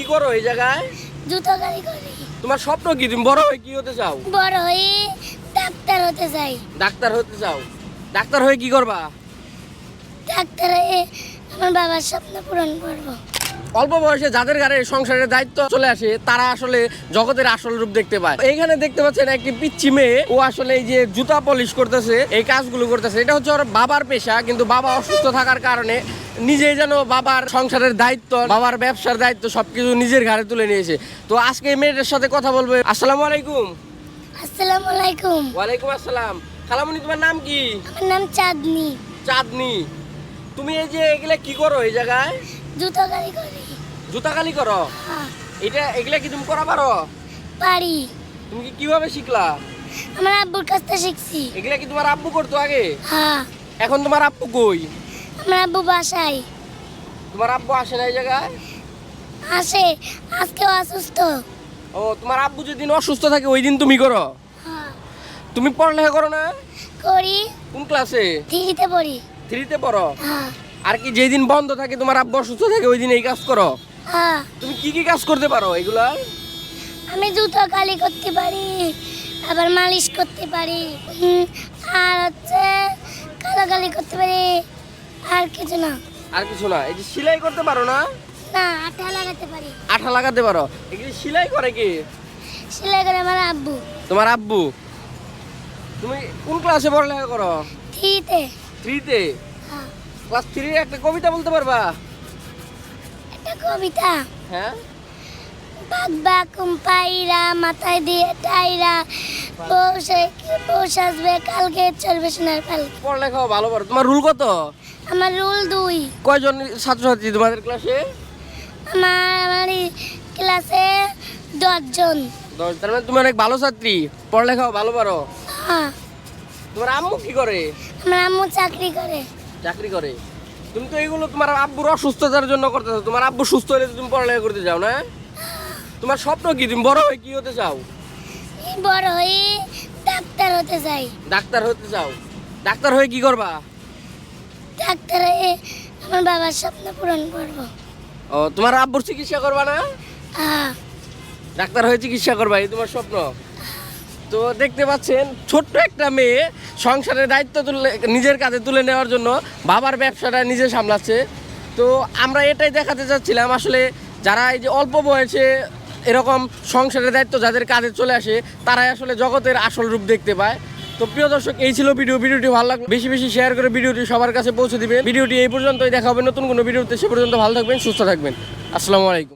কি করো এই জায়গায়? জুতো গাড়ি করি। তোমার স্বপ্ন কি? তুমি বড় হয়ে কি হতে চাও? বড় হয়ে ডাক্তার হতে চাই। ডাক্তার হতে চাও। ডাক্তার হয়ে কি করবা? ডাক্তার হয়ে আমার বাবার স্বপ্ন পূরণ করব। অল্প বয়সে যাদের ঘরে সংসারের দায়িত্ব চলে আসে তারা আসলে জগতের আসল রূপ দেখতে পায়। এইখানে দেখতে পাচ্ছেন একটি পিচ্ছি মেয়ে ও আসলে এই যে জুতা পলিশ করতেছে এই কাজগুলো করতেছে। এটা হচ্ছে ওর বাবার পেশা কিন্তু বাবা অসুস্থ থাকার কারণে নিজেই যেন বাবার সংসারের দায়িত্ব বাবার ব্যবসার দায়িত্ব সবকিছু নিজের ঘাড়ে তুলে নিয়েছে তো আজকে এই মেয়েটার সাথে কথা বলব। আসসালামু আলাইকুম। আসসালামু আলাইকুম। ওয়ালাইকুম আসসালাম। খালামুনি তোমার নাম কি? আমার নাম চাঁদনি। চাঁদনি। তুমি এই যে এগুলা কি করো এই জায়গায়? জুতো গাড়ি করি। জুতা খালি করো। হ্যাঁ, এটা এগুলা কি তুমি করা পারো? পারি। তুমি কি কীভাবে শিখলা? আমার আব্বুর কাছ থেকে শিখছি। এগুলা কি তোমার আব্বু করতো আগে? হ্যাঁ। এখন তোমার আব্বু কই? আমার আব্বু বাসায়। তোমার আব্বু আসে না এই জায়গায়? আসে। আজকেও অসুস্থ। ও তোমার আব্বু যেদিন অসুস্থ থাকে ওই দিন তুমি করো। হ্যাঁ, তুমি পড়ালেখা করো না? করি। কোন ক্লাসে? থ্রিতে পড়ি। থ্রিতে পড়ো? হ্যাঁ। আর কি যেই দিন বন্ধ থাকে তোমার আব্বু অসুস্থ থাকে ওই দিন এই কাজ করো? হ্যাঁ। তুমি কি কি কাজ করতে পারো এগুলা? আমি জুতো কালি করতে পারি আবার মালিশ করতে পারি আর হচ্ছে কালো কালি করতে পারি আর কিছু না। আর কিছু না এই যে সেলাই করতে পারো না? না আঠা লাগাতে পারি। আঠা লাগাতে পারো। এগুলি সেলাই করে কি? সেলাই করে আমার আব্বু। তোমার আব্বু? তুমি কোন ক্লাসে পড়ালেখা করো? থ্রিতে। থ্রিতে? হ্যাঁ, ক্লাস থ্রির একটা কবিতা বলতে পারবা? একটা কবিতা। হ্যাঁ? বাঘ বাকুম পাইরা মাথায় দিয়ে টাইরা বসে বউ সাজবে কালকে চলবে সোনার পাল। পড়ালেখাও ভালো পারো তোমার রুল কত? আমার রুল দুই। কয়জন ছাত্রছাত্রী তোমাদের ক্লাসে? আমার আমার ক্লাসে দশজন। দশ তার মানে তুমি অনেক ভালো ছাত্রী। পড়ালেখাও ভালো পারো। হ্যাঁ। তোমার আম্মু কি করে? আমার আম্মু চাকরি করে। চাকরি করে? তুমি তো এগুলো তোমার আব্বুর অসুস্থতার জন্য করতেছো। তোমার আব্বু সুস্থ হলে তুমি পড়ালেখা করতে যাও না? তোমার স্বপ্ন কি? তুমি বড় হয়ে কি হতে চাও? এই বড় হয়ে ডাক্তার হতে চাই। ডাক্তার হতে চাও? ডাক্তার হয়ে কি করবা? ডাক্তার হয়ে আমার বাবার স্বপ্ন পূরণ করব। ও তোমার আব্বুর চিকিৎসা করবা না? ডাক্তার হয়ে চিকিৎসা করবা এই তোমার স্বপ্ন? তো দেখতে পাচ্ছেন, ছোট্ট একটা মেয়ে সংসারের দায়িত্ব তুলে, নিজের কাঁধে তুলে নেওয়ার জন্য বাবার ব্যবসাটা নিজে সামলাচ্ছে। তো আমরা এটাই দেখাতে চাচ্ছিলাম, আসলে যারা এই যে অল্প বয়সে এরকম সংসারের দায়িত্ব যাদের কাজে চলে আসে, তারাই আসলে জগতের আসল রূপ দেখতে পায়। তো প্রিয় দর্শক, এই ছিল ভিডিও। ভিডিওটি ভালো লাগল বেশি বেশি শেয়ার করে ভিডিওটি সবার কাছে পৌঁছে দিবেন। ভিডিওটি এই পর্যন্তই, দেখা হবে নতুন কোনো ভিডিওতে। সে পর্যন্ত ভালো থাকবেন, সুস্থ থাকবেন। আসসালামু আলাইকুম।